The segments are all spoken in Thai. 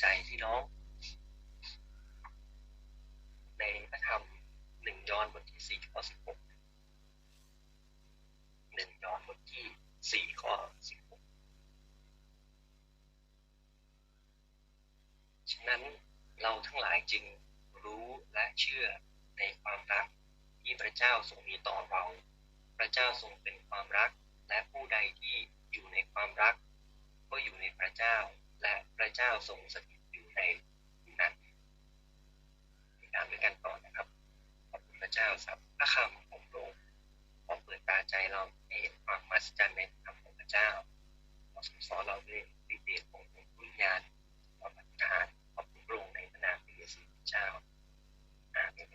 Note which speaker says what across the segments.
Speaker 1: ใจพี่น้อง ในพระธรรมหนึ่งยอห์นบทที่สี่ข้อสิบหกหนึ่งยอห์นบทที่สี่ข้อสิบหกฉะนั้นเราทั้งหลายจึงรู้และเชื่อในความรักที่พระเจ้าทรงมีต่อเรา พระเจ้าทรงเป็นความรักและผู้ใดที่อยู่ในความรัก ก็อยู่ในพระเจ้า และพระเจ้าทรงสถิตอยู่ในนั้นติดตามด้วยกันต่อนะครับ ขอบคุณพระเจ้าสับพระคำของพระองค์ขอเปิดตาใจเราให้เห็นความมหัศจรรย์ในคำของพระเจ้าขอทรงสอนเราด้วยฤทธิ์เดชขององค์วิญญาณขอปฏิทานขอบคุณพระองค์ในพระนามพระเยซูเจ้าอาเมน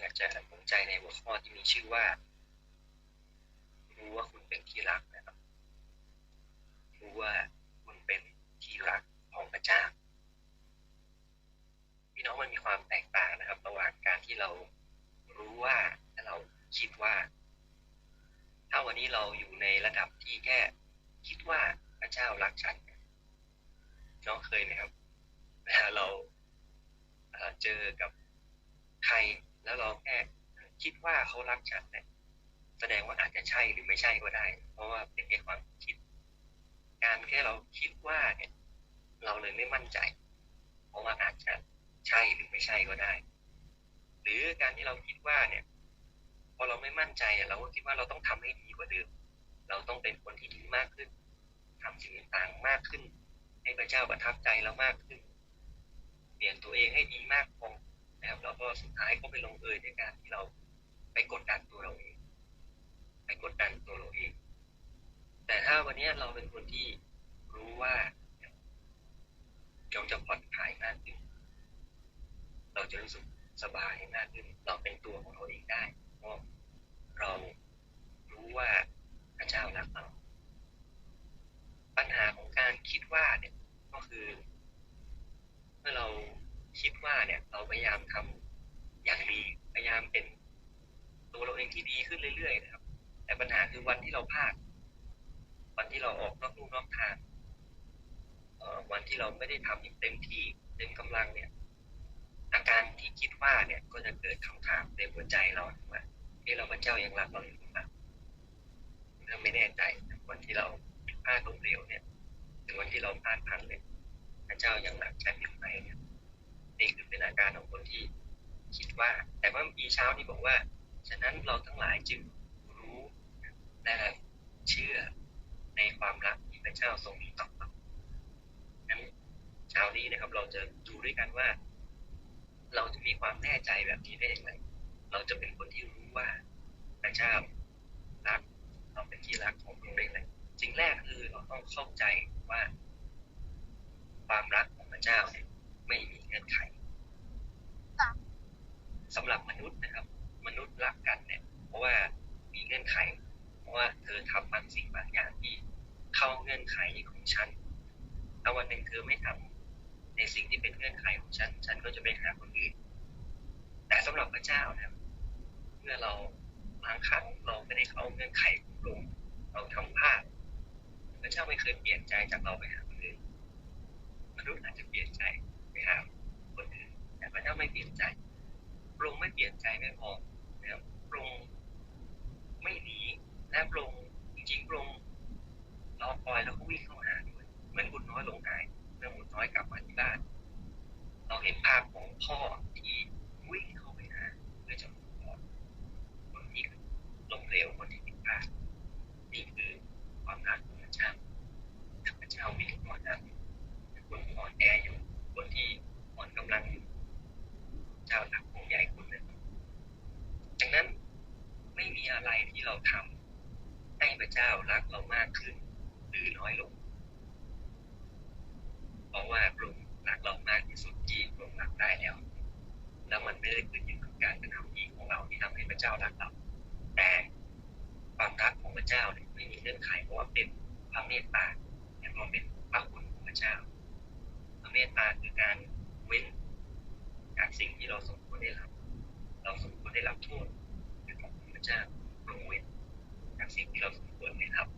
Speaker 1: อยากจะสนใจในหัวข้อที่มีชื่อว่า รู้ว่าคุณเป็นที่รักนะครับ รู้ว่าคุณเป็นที่รักของพระเจ้า พี่น้องมันมีความแตกต่างนะครับ ระหว่างการที่เรารู้ว่าและเราคิดว่า ถ้าวันนี้เราอยู่ในระดับที่แค่คิดว่าพระเจ้ารักฉันน้องเคยไหมครับเวลาเราเจอกับใครแล้วเราแค่คิดว่าเขารักฉันเนี่ยแสดงว่าอาจจะใช่หรือ ไม่ใช่ก็ได้ เพราะว่าเป็นแค่ความคิด การแค่เราคิดว่าเนี่ย เราเลยไม่มั่นใจ เพราะว่าอาจจะใช่หรือไม่ใช่ก็ได้ หรือการที่เราคิดว่าเนี่ยพอเราไม่มั่นใจเราก็คิดว่าเราต้องทำให้ดีกว่าเดิม เราต้องเป็นคนที่ดีมากขึ้นทำสิ่งต่างๆมากขึ้น ให้พระเจ้าประทับใจเรามากขึ้น เปลี่ยนตัวเองให้ดีมากพอนะครับแล้วก็สุดท้ายก็ไปลงเอยด้วยการที่เราไปกดดันตัวเราเอง ไปกดดันตัวเราเอง แต่ถ้าวันนี้เราเป็นคนที่รู้ว่าเราจะผ่อนคลายมากขึ้นเราจะรู้สึกสบายมากขึ้น เราเป็นตัวของเราเองได้เพราะเรารู้ว่าพระเจ้ารักเรา ปัญหาของการคิดว่าเนี่ยก็คือ เมื่อเราคิดว่าเนี่ย เราพยายามทำอย่างดีพยายามเป็นตัวเราเองที่ดีขึ้นเรื่อยๆนะครับ แต่ปัญหาคือวันที่เราพลาด วันที่เราออกนอกลู่นอกทางวันที่เราไม่ได้ทำอย่างเต็มที่เต็มกำลังเนี่ย อาการที่คิดว่าเนี่ยก็จะเกิดคำถามในหัวใจเราว่าเอเราพระเจ้ายังรักเราอยู่หรือเปล่าถ้าไม่แน่ใจวันที่เราพลาดล้มเหลวเนี่ยหรือวันที่เราพลาดพังเนี่ยพระเจ้ายังรักฉันอยู่ไหมเนี่ยนี่คือเป็นอาการของคนที่คิดว่า แต่ว่ามีเช้านี้บอกว่า ฉะนั้นเราทั้งหลายจึง และเชื่อในความรักที่พระเจ้าทรงมีต่อเรานั้นเช้านี้นะครับ เราจะดูด้วยกันว่า เราจะมีความแน่ใจแบบนี้ได้อย่างไร เราจะเป็นคนที่รู้ว่าพระเจ้ารักเราเป็นที่รักของพระองค์ได้อย่างไรสิ่งแรกคือเราต้องเข้าใจว่า ความรักของพระเจ้าเนี่ยไม่มีเงื่อนไขสำหรับมนุษย์นะครับ มนุษย์รักกันเนี่ย เพราะว่ามีเงื่อนไขเพ ราะว่าเธอทำบางสิ่งบางอย่างที่เข้าเงื่อนไขของฉันถ้าวันหนึ่งเธอไม่ทำในสิ่งที่เป็นเงื่อนไขของฉัน ฉันก็จะไปหาคนอื่น แต่สำหรับพระเจ้านะเมื่อเราบางครั้งเราไม่ได้เข้าเงื่อนไขของลงเราทำพลาดพระเจ้าไม่เคยเปลี่ยนใจจากเราไปหาคนอื่นมนุษย์อาจจะเปลี่ยนใจไปหาคนอื่นแต่พระเจ้าไม่เปลี่ยนใจปรุงไม่เปลี่ยนใจไม่พอนะครับปรุงไม่หนีและปรุงจริงๆปรุงรอคอยแล้วก็วิ่งเข้าหาด้วยเหมือนบุญน้อยลงหายเมื่อบุญน้อยกลับมาที่บ้าน เราเห็นภาพของพ่อที่วิ่งเข้าไปหาเพื่อจะขอคนที่ล้มเหลวคนที่ผิดพลาดนี่คือความรักของพระเจ้าพระเจ้าวิ่งก่อนนะคนอ่อนแออยู่คนที่อ่อนกำลังอยู่เจ้ารักของใหญ่คุณเลยดังนั้นไม่มีอะไรที่เราทำให้พระเจ้ารักเรามากขึ้น หรือน้อยลง เพราะว่าพระองค์รักเรามากที่สุดที่พระองค์รักได้แล้ว แล้วมันไม่ได้ขึ้นอยู่กับการกระทำดีของเระเจ้ารักเราแต่ความรักของพระเจ้าเนี่ยไม่มีเงื่อนไขเพราะว่าเป็นพระเมตตาและก็เป็นพระคุณของพระเจ้าพระเมตตาคือการเว้นจากสิ่งที่เราสมควรได้รับ เราสมควรได้รับโทษคือของพระเจ้าทรงเว้นจากสิ่งที่เราสมควรได้รับ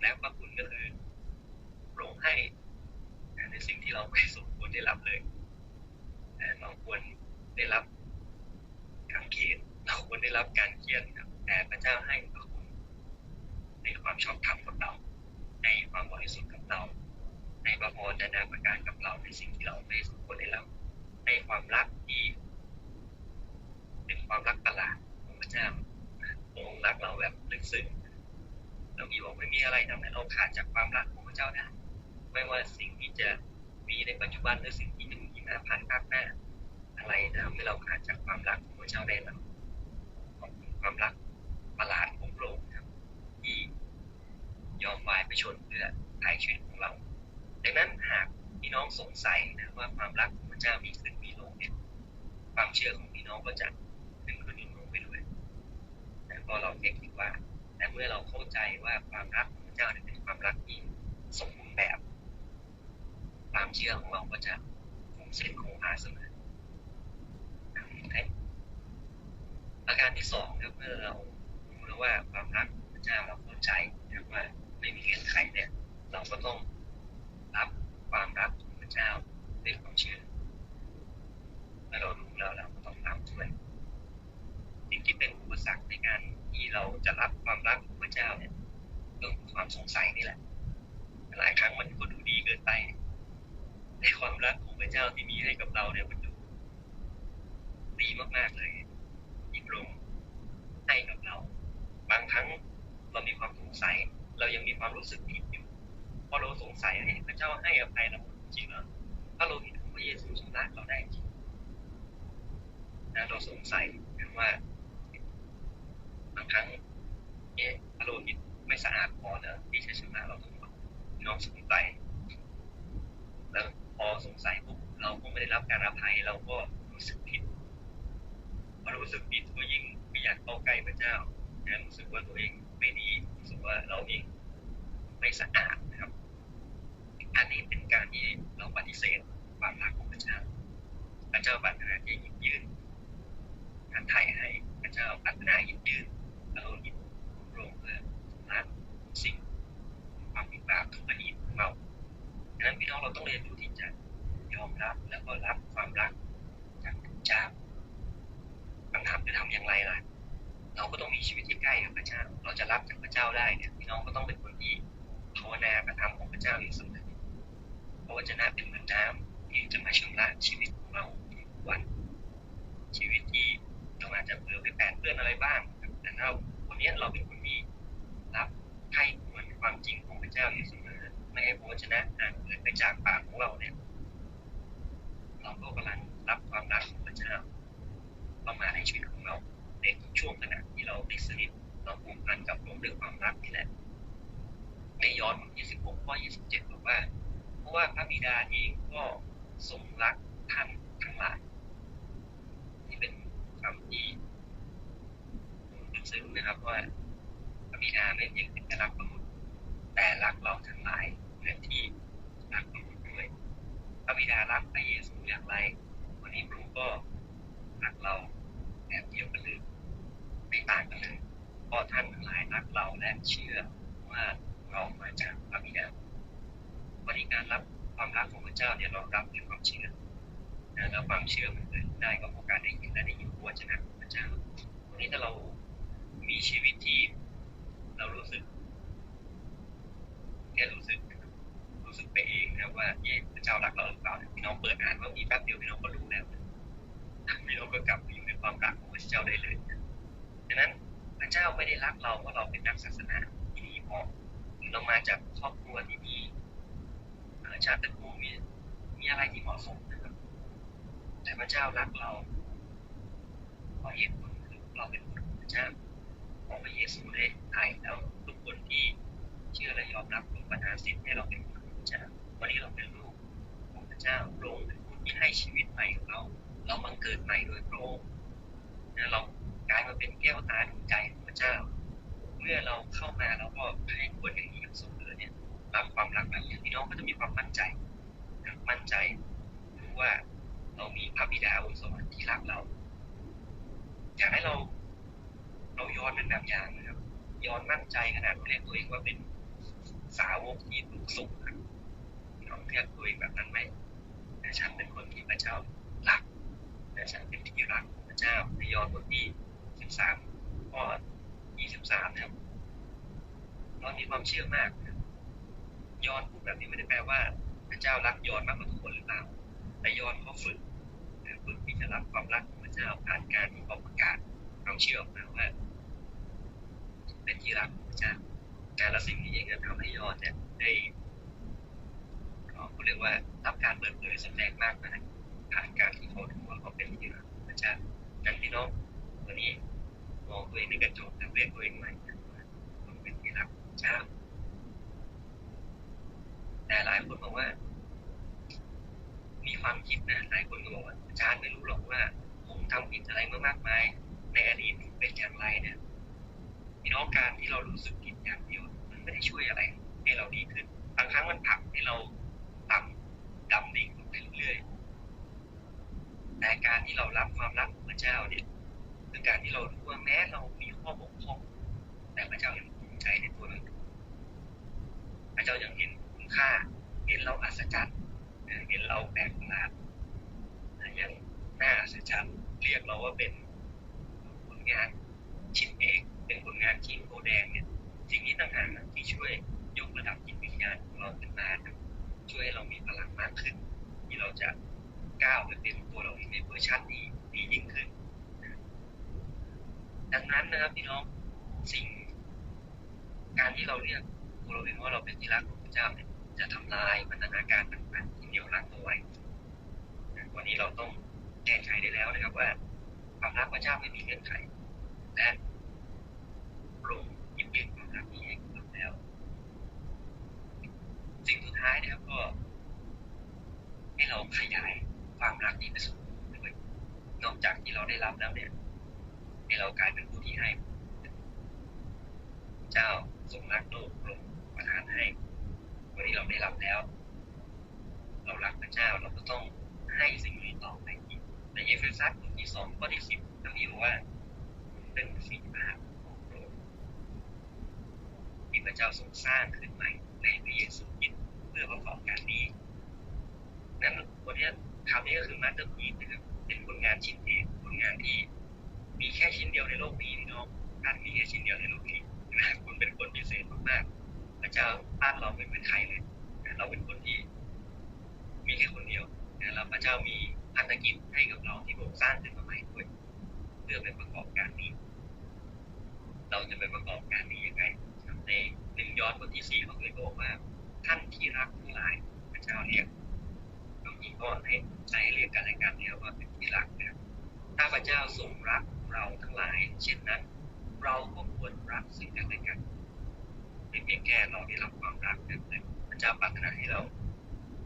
Speaker 1: แล้วพระคุณก็คือโปร่งให้ในสิ่งที่เราไม่สมควรได้รับเลยเราควรได้รับการเกณฑ์ ควรได้รับการเกียรติครับ แต่พระเจ้าให้กับคุณในความชอบธรรมกับเรา ในความบริสุทธิ์กับเรา ในพระพรนานาประการกับเราในสิ่งที่เราไม่สมควรได้รับในความรักที่เป็นความรักประหลาดของพระเจ้าพระองค์รักเราแบบลึกซึ้งเรามีบอกไม่มีอะไรทำให้เราขาดจากความรักของพระเจ้าได้ไม่ว่าสิ่งที่จะมีในปัจจุบันหรือสิ่งที่จะมีในภายภาคหน้า อะไรทำให้เราขาดจากความรักของพระเจ้าได้เราขอ ความรักประหลาดของพระองค์ครับ ที่ยอมวายไปชนเพื่อไถ่ชีวิตของเรา ดังนั้นหากพี่น้องสงสัยนะว่าความรักของพระเจ้ามีขึ้นมีลงเนี่ยความเชื่อของพี่น้องก็จะขึ้นขึ้นลงไปด้วยแต่พอเราแค่คิดว่า แต่เมื่อเราเข้าใจว่าความรักของพระเจ้าเนี่ยเป็นความรักที่สมบูรณ์แบบ ความเชื่อของเราก็จะคงเส้นคงวาเสมอนะครับ ประการที่สองครับเมื่อเรารู้แล้วว่าความรักพระเจ้าเราเข้าใจนะว่าไม่มีเงื่อนไขเนี่ย เราก็ต้องรับความรักของพระเจ้าด้วยความเชื่อเมื่อเรารู้แล้วเราก็ต้องรับด้วยสิ่งที่เป็นอุปสรรคในการที่เราจะรับความรักของพระเจ้าเนี่ยเรื่องความสงสัยนี่แหละ หลายครั้งมันก็ดูดีเกินไปในความรักของพระเจ้าที่มีให้กับเราเนี่ยมันดูดีมากๆเลย ให้กับเรา บางครั้งเรามีความสงสัย เรายังมีความรู้สึกผิดอยู่พอเราสงสัยให้พระเจ้าให้อภัยเราจริงเหรอถ้าเราเห็นพระเยซูชำระเราได้จริงนะเราสงสัยว่าบางครั้งเนี่ยพระโลหิตไม่สะอาดพอเนอะที่จะชำระเราทั้งหมดน้องสงสัยแล้วพอสงสัยปุ๊บเราก็ไม่ได้รับการอภัยเราก็รู้สึกผิดพอรู้สึกผิดก็ยิ่ง ไม่อยากเข้าใกล้พระเจ้านะรู้สึกว่าตัวเองไม่ดีรู้สึกว่าเราเองไม่สะอาดนะครับ อันนี้เป็นการที่เราปฏิเสธความรักของพระเจ้า พระเจ้าปรารถนาที่หยิบยื่นการไถ่ให้พระเจ้าปรารถนาหยิบยื่นพระโลหิตของพระองค์เพื่อล้างสิ่งความผิดบาปทุกข์อีของเราดังนั้นพี่น้องเราต้องเรียนรู้ที่จะยอมรับแล้วก็รับความรักจากพระเจ้า คำถาจะทำอย่างไรล่ะ เราก็ต้องมีชีวิตที่ใกล้กับพระเจ้า เราจะรับจากพระเจ้าได้เนี่ยพี่น้องก็ต้องเป็นคนที่ภาวนาประทำของพระเจ้าอยู่เสมอเพราะว่าจะน่าเป็นเหมือนน้ำที่จะมาชำระชีวิตของเราทุกวัน ชีวิตที่เราอาจจะเพื่อไปแปดเปื้อนอะไรบ้างแต่ถ้าวันนี้เราเป็นคนที่รับใครควรความจริงของพระเจ้าอยู่เสมอไม่ให้พระวจนะอ่านเกิดไปจากปากของเราเนี่ยเราก็กำลังรับความรักของ เข้ามาในชีวิตของเรา ในทุกช่วงขณะที่เราติดสนิทเราผูกพันกับระองค์ด้วยความรักนี่แหละในยอนบทที่16ข้อ27บอกว่า เพราะว่าพระบิดาเองก็ทรงรักท่านทั้งหลายนี่เป็นคำที่ลึกซึ้งนะครับว่าพระบิดาไม่เพียงแต่รักมนุษย์แต่รักเราทั้งหลายเหมือนที่รักมนุษย์ด้วยพระบิดารักพระเยซูอย่างไร วันนี้พระองค์ก็รักเรา แบบเดียวกันเลยไม่ต่างกันเลยเพราะท่านทั้งหลายรักเราและเชื่อว่าเรามาจากพระบิดาวันนี้การรับความรักของพระเจ้าเนี่ยเรารับด้วยความเชื่อแล้วความเชื่อมันเกิดได้ก็เพราะการได้ยินและได้ยินพระวจนะของพระเจ้าวันนี้ถ้าเรามีชีวิตที่เรารู้สึกแค่รู้สึกรู้สึกไปเองนะว่าเย่พระเจ้ารักเราหรือเปล่าพี่น้องเปิดอ่านว่ามีแป๊บเดียวพี่น้องก็รู้แล้วพี่น้องก็กลับไปอยู่ในความรัก ระเจ้าได้เลยดังนั้นพระเจ้าไม่ได้รักเราเพราะเราเป็นนักศาสนาที่ดีพอเรามาจากครอบครัวที่ดีชาติตระกูลมีมีอะไรที่เหมาะสมนะครับ แต่พระเจ้ารักเราเพราะเหตุผลคือเราเป็นคนพระเจ้าของพระเยซูได้ไถ่แล้วทุกคนที่เชื่อและยอมรับมีปัญหาสิทธิ์ให้เราเป็นคนพระเจ้าวันนี้เราเป็นลูกของพระเจ้าพรงเป็นผู้ที่ให้ชีวิตใหม่ของเรา เราบังเกิดใหม่โดยพระองค์ เรากลายมาเป็นแก้วตาดวงใจของพระเจ้า เมื่อเราเข้ามาเราก็ให้ควรอย่างนี้กับสมเด็เนี่ยรับความรักแบบนี้พี่น้องก็จะมีความมั่นใจมั่นใจรู้ว่าเรามีพระบิดาบนสวรรค์ที่รักเรา อยากให้เรา เราย้อนเป็นแบบอย่างนะครับ ย้อนมั่นใจขนาดเรียกตัวเองว่าเป็นสาวกที่ถูกส่งครับเรียกตัวเองแบบนั้นไหมแต่ฉันเป็นคนที่พระเจ้ารักแต่ฉันเป็น เจ้าในยอห์นบทที่สิบสามข้อยี่สิบสามนะครับเรามีความเชื่อมากนะยอนพูดแบบนี้ไม่ได้แปลว่า พระเจ้ารักยอนมากกว่าทุกคนหรือเปล่า แต่ยอนเขาฝึกนฝึกที่จะรับความรักของพระเจ้าผ่านการที่เขาประกาศความเชื่อออกมาว่า เป็นที่รักของพระเจ้าการละสิ่งนี้เองก็ทำให้ยอดเนี่ยได้เขาเรียกว่ารับการเปิดเผยแสดงมากมายผ่านการที่เขาถือว่าเขาเป็นที่รักของพระเจ้า กันพี่น้องวันนี้มองตัวเองในกระจกแล้วเรียกตัวเองใหม่ว่าผมเป็นที่รักเจ้าแต่หลายคนบอกว่า มีความคิดนะหลายคนก็บอกว่าอาจารย์ไม่รู้หรอกว่า ผมทำผิดอะไรมามากมาย ในอดีตเป็นอย่างไรเนี่ยพี่น้องการที่เรารู้สึกผิดอย่างเดียว มันไม่ได้ช่วยอะไร ให้เราดีขึ้นบางครั้งมันผลักให้เราต่ำดำดิ่งลงไปเรื่อยๆแต่การที่เรารับความรัก เจ้าเนี่ยคือการที่เรารู้ว่าแม้เรามีข้อบกพร่องแต่พระเจ้ายังภูมิใจในตัวเราพระเจ้ายังเห็นคุณค่า เห็นเราอัศจรรย์เห็นเราแปลกประหลาดยังน่าอัศจรรย์เรียกเราว่าเป็นผลงานชิ้นเอกเป็นผลงานชิ้นโกแดงเนี่ยสิ่งนี้ต่างหากที่ช่วยยกระดับจิตวิญญาณของเราขึ้นมาช่วยให้เรามีพลังมากขึ้น ที่เราจะก้าวไปเป็นตัวเราเองในเวอร์ชันนี้ ดียิ่งขึ้น ดังนั้นนะครับพี่น้องสิ่ง การที่เราเรียกตัวเราเองว่าเราเป็นที่รักของพระเจ้าเนี่ยจะทำลายพันธนาการต่างๆที่เหนี่ยวรั้งเอาไว้วันนี้เราต้องแก้ไขได้แล้วนะครับว่าความรักพระเจ้าไม่มีเงื่อนไขและโปร่งยิบเย็นความรักนี้ให้กับเราแล้ว สิ่งสุดท้ายนะครับก็ ให้เราขยายความรักนี้ไปสู่ด้วย นอกจากที่เราได้รับแล้วเนี่ยให้เรากลายเป็นผู้ที่ให้ เจ้าทรงรักโลกลงประทานให้วันนี้เราได้รับแล้ว เรารักพระเจ้าเราก็ต้องให้สิ่งนี้ต่อไปอีกในเอเฟซัสบทที่สองข้อที่สิบพระบิวว่าเป็นฝีพระหัตถ์ของพระองค์ที่พระเจ้าทรงสร้างขึ้นใหม่ในพระเยซูคริสต์เพื่อประกอบการนี้นั้นวันนี้คำนี้ก็คือมาสเตอร์พีซนะครับ เป็นผลงานชิ้นเอกผลงานที่มีแค่ชิ้นเดียวในโลกนี้น้องท่านมีแค่ชิ้นเดียวในโลกนี้นะคุณเป็นคนพิเศษมากๆพระเจ้าต้านเราไม่เหมือนใครเลยนะเราเป็นคนที่ มีแค่คนเดียวนะแล้วพระเจ้ามีพันธกิจให้กับเราที่พระองค์สร้างขึ้นมาใหม่ด้วยเพื่อไปประกอบการนี้ เราจะไปประกอบการนี้ยังไงในหนึ่งย้อนบทที่สี่เขาเคยบอกว่าท่านที่รักทั้งหลายพระเจ้าเรียกบางทีก็ให้ใช้เรียกกันและกัน ถ้าพระเจ้าทรงรักเราทั้งหลาย เช่นนั้น เราก็ควรรักซึ่งกันและกันไม่เพียงแค่เราได้รับความรักนะแต่พระเจ้าปรารถนาให้เรา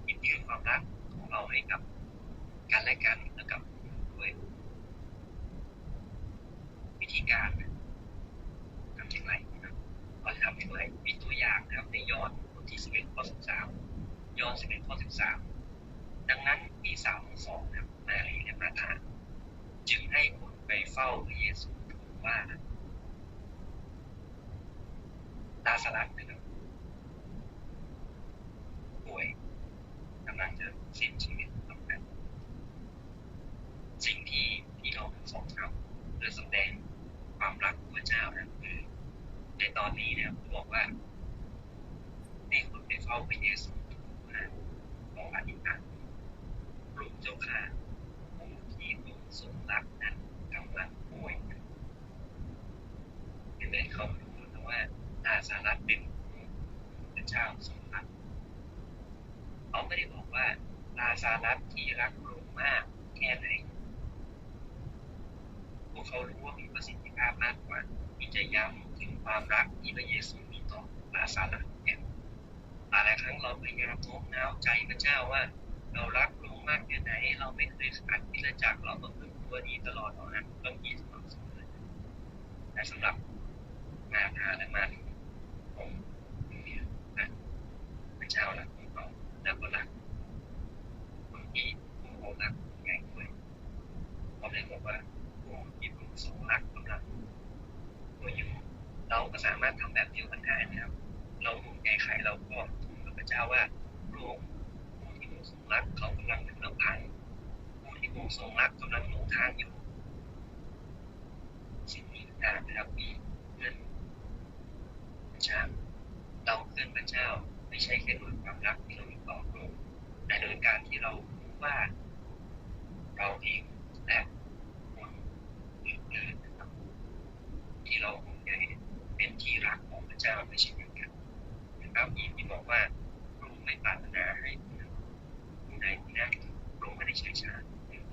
Speaker 1: หยิบยืนความรักของเราให้กับกันและกันและกับด้วยวิธีการทำอย่างไรนะครับเราจะทำอย่างไรมีตัวอย่างนะครับในยอห์นบทที่สิบเอ็ดข้อสิบสามยอห์นสิบเอ็ดข้อสิบสามดังนั้นพี่สาวทั้งสองนะครับมารีและมาธา จึงให้คนไปเฝ้าพระเยซูทูลว่าลาสลัสนะครับป่วยกำลังจะสิ้นชีวิตลงแล้วสิ่งที่พี่น้องทั้งสองทำเพื่อแสดงความรักของพระเจ้านะคือในตอนนี้เนี่ยผมบอกว่าให้คนไปเฝ้าพระเยซูนะขออธิษฐานพระองค์เจ้าข้าองค์ที่ทรงทรงรักนั้นกำลังป่วยเป็นได้เขารู้นะว่าลาสารัสเป็นพระเจ้าทรงรักเขาไม่ได้บอกว่าลาซารัสที่รักพระองค์มากแค่ไหน พวกเขารู้ว่ามีประสิทธิภาพมากกว่า ที่จะย้ำถึงความรักที่พระเยซูมีต่อลาซารัสแก่หลายครั้งเราพยายามโน้มน้าวใจพระเจ้าว่า เรารักพระองค์มากแค่ไหน เราไม่เคยขาดพิรจักเราต้องพึ่งตัวดีตลอดเอานะต้องมีสม่ำเสมอแต่สำหรับมาธาและมารีผมเนี่ยนะพระเจ้ารักของเราแล้วก็รักคนที่ผู้รักไงด้วยเขาเลยบอกว่าผู้ที่ผู้ทรงรักกำลังตัวอยู่ เราก็สามารถทำแบบเดียวกันได้นะครับ เราแก้ไขเราก็ทูลกับพระเจ้าว่าพระองค์ผ เขากำลังถึงลำพัง ผู้ทรงรงรักกำลังหลงทางอยู่สิ่งนี้การนะครับมีเงินพระเจ้าเราเพื่อนพระเจ้าไม่ใช่แค่ด้วยความรักที่เรามีต่อพระองค์แต่โดยการที่เรารู้ว่า เราเองและคนอื่นๆนะครับที่เราคงจะเป็นที่รักของพระเจ้าไม่ใช่เหมือนกันนะครับอีกที่บอกว่าพระองค์ไม่ปรารถนาให้ผู้ใดที่นั่นพระองค์ไม่ได้เฉยชา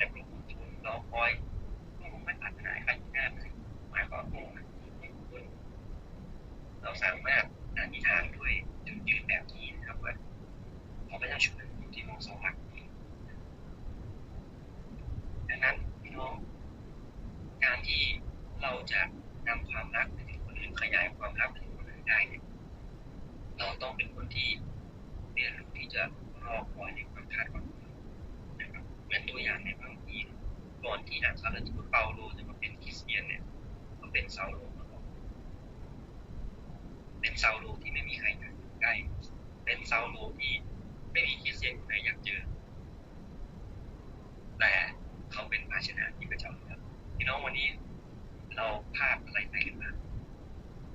Speaker 1: แต่พระองค์ทนรอคอยพระองค์ไม่ปรารถนาให้ใครที่นั่นเลยหมายความว่าเราสามารถอธิษฐานด้วยจุดยืนแบบนี้นะครับว่าขอพระเจ้าช่วยผู้ที่มองสองรักดังนั้นพี่น้อง การที่เราจะนำความรักไปถึงคนอื่นขยายความรักไปถึงคนอื่นได้เนี่ยเราต้องเป็นคนที่เรียนรู้ที่จะรอคอยในความคาดหวังนะครับเหมือนตัวอย่างในบางที ก่อนที่อัครทูตเปาโลจะมาเป็นคริสเตียนเนี่ยก็เป็นเซาโลมาก่อนเป็นเซาโลที่ไม่มีใครอยากใกล้เป็นเซาโลที่ไม่มีคริสเตียนคนไหนอยากเจอ แต่เขาเป็นภาชนะที่พระเจ้าเลือกพี่น้องวันนี้เราพลาดอะไรไปกันบ้าง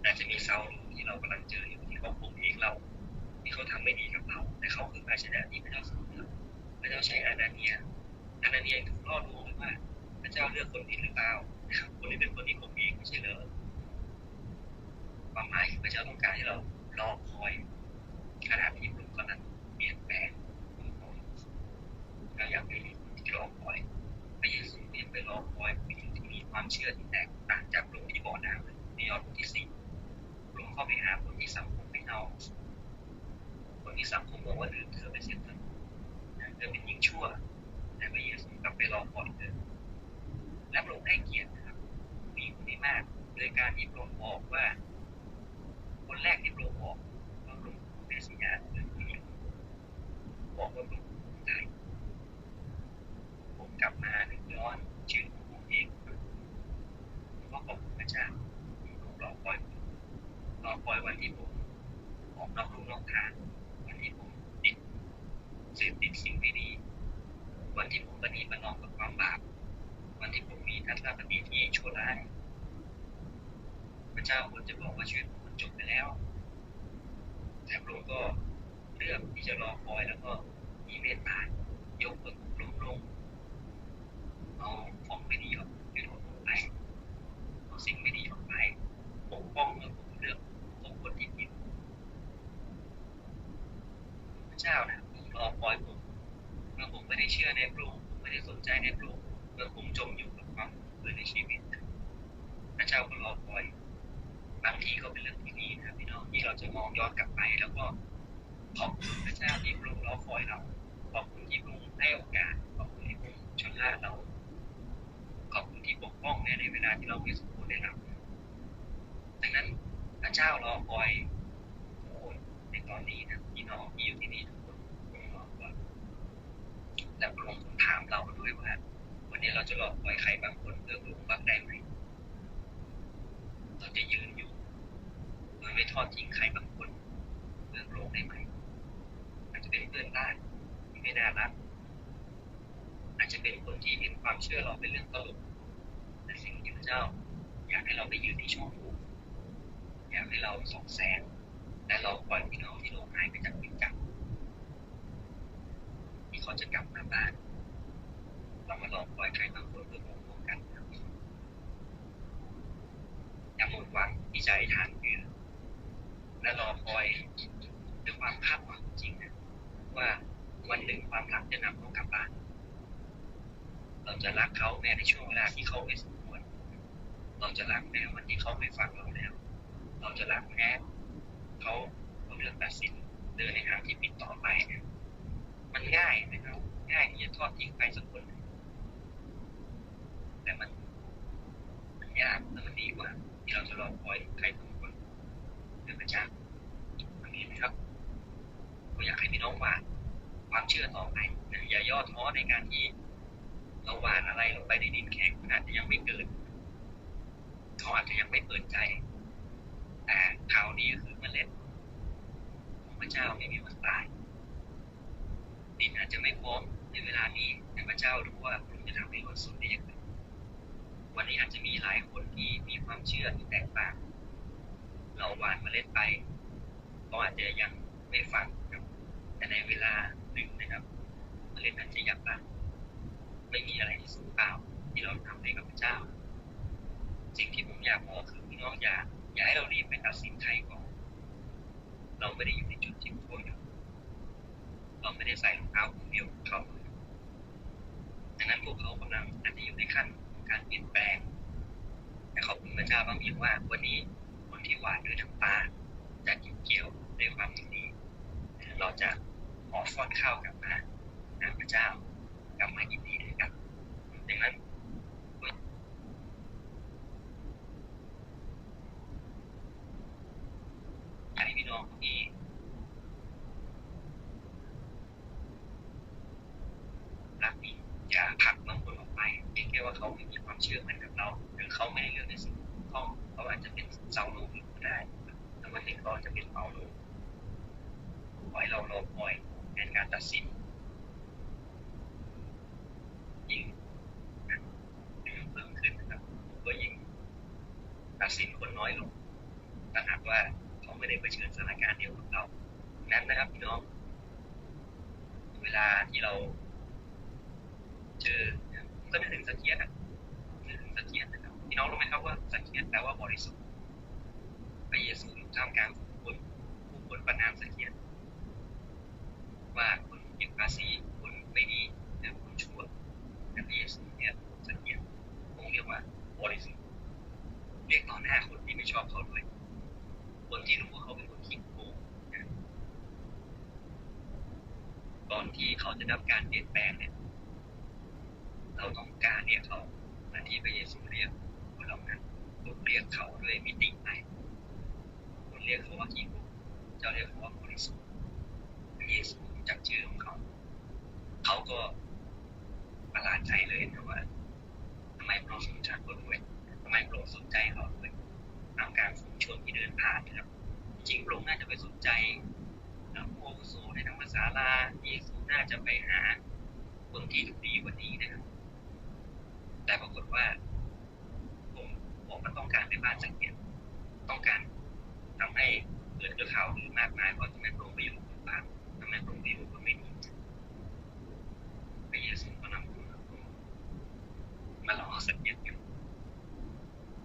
Speaker 1: อาจจะมีเซาโลที่เรากำลังเจออยู่ที่เขาข่มเหงเราที่เขาทำไม่ดีกับเราแต่เขาคือภาชนะที่พระเจ้าทรงเลือกพระเจ้าใช้อานาเนียอานาเนียถูกล่อลวงเลยว่า ระเจ้าเลือกคนผิดหรือเปล่าคนนี้เป็นคนที่ขมเหงไม่ใช่เหรอความหมายคือพระเจ้าต้องการให้เรารอคอยขณะที่พระองค์กำลังเปลี่ยนแปลงเราอยากเป็นคนที่รอคอยพระเยซูเปลี่ยนไปรอคอยผู้หญิงที่มีความเชื่อที่แตกต่างจากพระองที่บ่อน้ำในยอดบทที่สี่พระองเข้าไปหาคนที่สังคมไม่เอาคนที่สังคมบอกว่าเดินเธอไปเสียเถอะเธอเป็นหญิงชั่วแต่พระเยซูกลับไปรอคอยเธอ และพระองให้เกียรตินะครับผู้หญิงคนนี้มากโดยการที่พรงบอกว่า คนแรกที่พรงบอกว่าพระองเป็นสัญญาเป็นผู้หญิงบอกว่าพระองตายผมกลับมาหนึ่งย้อนชื่อของผมเองผมก็ขอบคุณพระเจ้าที่ผมรอคอยรอคอยวันที่ผมออกนอกลู่นอกทางวันที่ผมติดเสพติดสิ่งไม่ดีวันที่ผมปฏิบัตินอมกับความบาปวัน ที่ผมมีทัศนคติที่ชั่วร้าย พระเจ้าควรจะบอกว่าชีวิตผมมันจบไปแล้ว แต่พระองค์ก็เลือกที่จะรอคอยแล้วก็มีเมตตายกคนลงลงเอาของไม่ดีออกไปโดนออกไปเอาสิ่งไม่ดีออกไปปกป้องเมื่อผมเลือกพบคนที่ผิดพระเจ้านะรอคอยผมเมื่อผมไม่ได้เชื่อในพระองค์ไม่ได้สนใจในพระองค์ มองย้อนกลับไปแล้วก็ขอบคุณพระเจ้าที่พระองค์รอคอยเรา ขอบคุณที่พระองค์ให้โอกาส ขอบคุณที่พระองค์ชนละเรา ขอบคุณที่ปกป้องในเวลาที่เราไม่สมควรได้รับดังนั้นพระเจ้ารอคอยทุกคนในตอนนี้นะพี่น้องที่อยู่ที่นี่ทุกคนรอคอยและพระองค์ถามเราด้วยว่า วันนี้เราจะรอคอยใครบางคนเพื่อพระองค์บ้างได้ไหมเราจะยืนอยู่โดยไม่ทอดทิ้งใครบางคนเพื่อพระองค์ได้ไหมอาจจะเป็นเพื่อนบ้านที่ไม่น่ารัก อาจจะเป็นคนที่เห็นความเชื่อเราเป็นเรื่องตลกแต่สิ่งที่พระเจ้า อยากให้เราไปยืนที่ช่องโหว่อยากให้เราส่องแสงและเราปล่อยพี่น้องที่โลกหายไปจากวิจักที่เขาจะกลับมาบ้านเรามาลองปล่อยใครบางคนเพื่อร่วมกันอย่าหมดหวังที่จะให้ทานเพื่อและรอคอยด้วยความคาดหวังจริงนะว่าวันหนึ่งความรักจะนำเขากลับบ้าน เราจะรักเขาแม้ในช่วงเวลาที่เขาไม่สมควร เราจะรักแม้วันที่เขาไม่ฟังเราแล้ว เราจะรักแม้เขาเขาเลือกตัดสินเดินในทางที่ผิดต่อไปเนี่ยมันง่ายนะครับ ง่ายที่จะทอดทิ้งใครสักคนแต่มันมันยากและมันดีกว่า ที่เราจะรอคอยใครบางคนเพื่อพระจ้าอันนี้นะครับผมอยากให้พี่น้องหวาความเชื่อต่อไปนะอย่าย่อท้อในการที่ เราหวานอะไรลงไปในดินแข็งมันอาจจะยังไม่เกิดเขาอาจจะยังไม่เปิดใจแต่ข่าวดีก็คือเมล็ดของพระเจ้าไม่มีวันตายดินอาจจะไม่พร้อมในเวลานี้แต่พระเจ้ารู้ว่าคุณจะทำให้คนสนได้ย่างไรวันนี้อาจจะมีหลายคนที่มีความเชื่อที่แตกต่าง เราหวานเมล็ดไปก็อาจจะยังไม่ฟังครับ แต่ในเวลาหนึ่งนะครับเมล็ดอาจจะยับยั้งไม่มีอะไรที่สูญเปล่าที่เราทำให้กับพระเจ้า สิ่งที่ผมอยากบอกคือพี่น้องอย่าอย่าให้เรารีบไปตัดสินใครก่อน เราไม่ได้อยู่ในจุดที่พวกอยู่เราไม่ได้ใส่รองเท้าคู่เดียวกับเขาดังนั้นพวกเขากำลังอาจจะอยู่ในขั้นของการเปลี่ยนแปลง แต่ขอบ คุณพระเจ้าบางทีว่า วันนี้คนที่หวานด้วยน้ำตาจะกินเกี่ยวด้วยความยินดี เราจะขอฟ้อนข้าวกลับมาหาพระเจ้ากลับมายินดีด้วยกันดังนั้น อยากให้พี่น้องที่รักนี้อย่าผลักบางคนออกไปเพียงแค่ว่าเขาไม่มีความเชื่อเหมือนกับเรา หรือเขาไม่ได้เลือกในสิ่งที่ถูกต้องเขาอาจจะเป็นเสาโลกก็ได้แต่วันหนึ่งเขาอาจจะเป็นเสาโลกขอให้เรารอคอยในการตัดสินยิ่งเพิ่มขึ้นนะครับก็ยิ่งตัดสินคนน้อยลง ถ้าหากว่าเขาไม่ได้เผชิญ สถานการณ์เดียวกับเรานั้นนะครับพี่น้อง เวลาที่เรา เจอก็นึกถึงสักเคียนอะนึกถึงสักเคียนนะครับพี่น้องรู้ไหมครับว่าสักเคียนแปลว่าบริสุทธิ์พระเยซูอยู่ท่ามกลางผู้คนผู้คนประนามสักเคียนว่าคนเก็บภาษีคนไม่ดีและคนชั่วแต่พระเยซูเนี่ยสักเคียนองเรียกว่าบริสุทธิ์เรียกต่อหน้าคนที่ไม่ชอบเขาด้วย คนที่รู้ว่าเขาเป็นคนขี้โกงนะก่อน ที่เขาจะรับการเปลี่ยนแปลงเนี่ย เราต้องการเรียกเขาเหมือนที่พระเยซูเรียกคนเหล่านั้นต้องเรียกเขาด้วยมิติใหม่คนเรียกเขาว่าขี้โกเจ้าเรียกเขาว่าบริสุทธิ์พระเยซูจักชื่อของเขา เขาก็ประหลาดใจเลยนะว่าทำไมพระองค์สนใจเขาด้วยทำไมพระองค์สนใจเขาด้วยตามการฝูงชนที่เดินผ่านนะครับ จริงพระองค์น่าจะไปสนใจ โอโซในธรรมศาลาเยซูน่าจะไปหาคนที่ดูดีกว่านี้นะครับ แต่ปรากฏว่า ผมผมมันต้องการไปบ้านสังเกตต้องการทำให้เกิดเรื่องข่าวลือมากมายเพราะทำไมพรงไปอยู่กับบ้านทำไมพรงไปอยู่กับไม่ดีพระเยซูก็นำคนมาหลอกสังเกตอยู่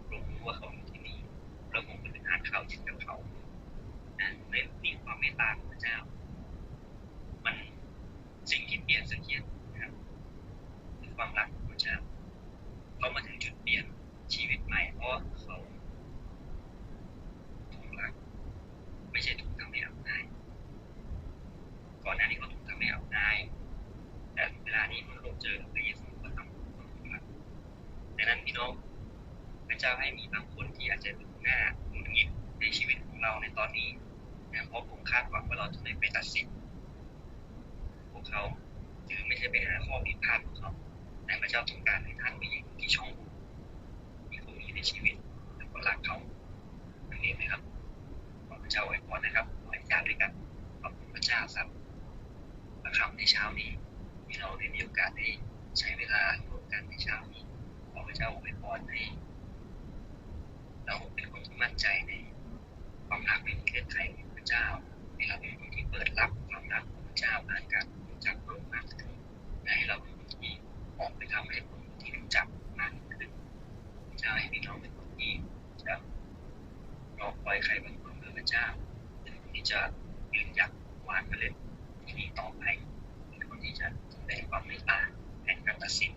Speaker 1: พระองค์รู้ว่าเขาอยู่ที่นี่ แล้วผมก็ไปอ่านข่าวจิตกับเขานะในมีความเมตตาของพระเจ้า มันสิ่งที่เปลี่ยนสังเกตนะครับคือความรักของพระเจ้าเขามาถึงจุดเปลี่ยนชีวิตใหม่ เพราะเขาถูกรัก ไม่ใช่ถูกทำให้อับอาย ก่อนหน้านี้เขาถูกทำให้อับอาย แต่เวลานี้เมื่อเราเจอพระเยซูก็ทำให้เขาถูกรักดังนั้นพี่น้อง พระเจ้าให้มีบางคนที่อาจจะดูหน้าหงุดหงิดในชีวิตของเราในตอนนี้นะเพราะผมคาดหวังว่าเราจะไม่ไปตัดสินพวกเขาคือไม่ใช่ไปหาข้อผิดพลาดของเขา แต่พระเจ้าต้องการให้ท่านไปอยู่ที่ช่องมีคนมีในชีวิตและคนรักเขาอันนี้ไหมครับขอพระเจ้าไว้พรนะครับขอให้ญาติด้วยกันขอบคุณพระเจ้าครับ ประคำในเช้านี้ที่เราได้มีโอกาสได้ใช้เวลาร่วมกันในเช้านี้ขอพระเจ้าไว้พรให้ เราเป็นคนที่มั่นใจในความรักไม่มีเงื่อนไขของพระเจ้าให้เราเป็นคนที่เปิดรับความรักของพระเจ้าผ่านการรู้จักพระองค์มากขึ้นและให้เราเป็นคนที่ออกไปทำให้คนที่รู้จักมากขึ้นพระเจ้าให้พี่น้องเป็นคนที่จะรอคอยใครบางคนเพื่อพระเจ้าเป็นคนที่จะยืนหยัดหวานเมล็ดที่ต่อไป แสดง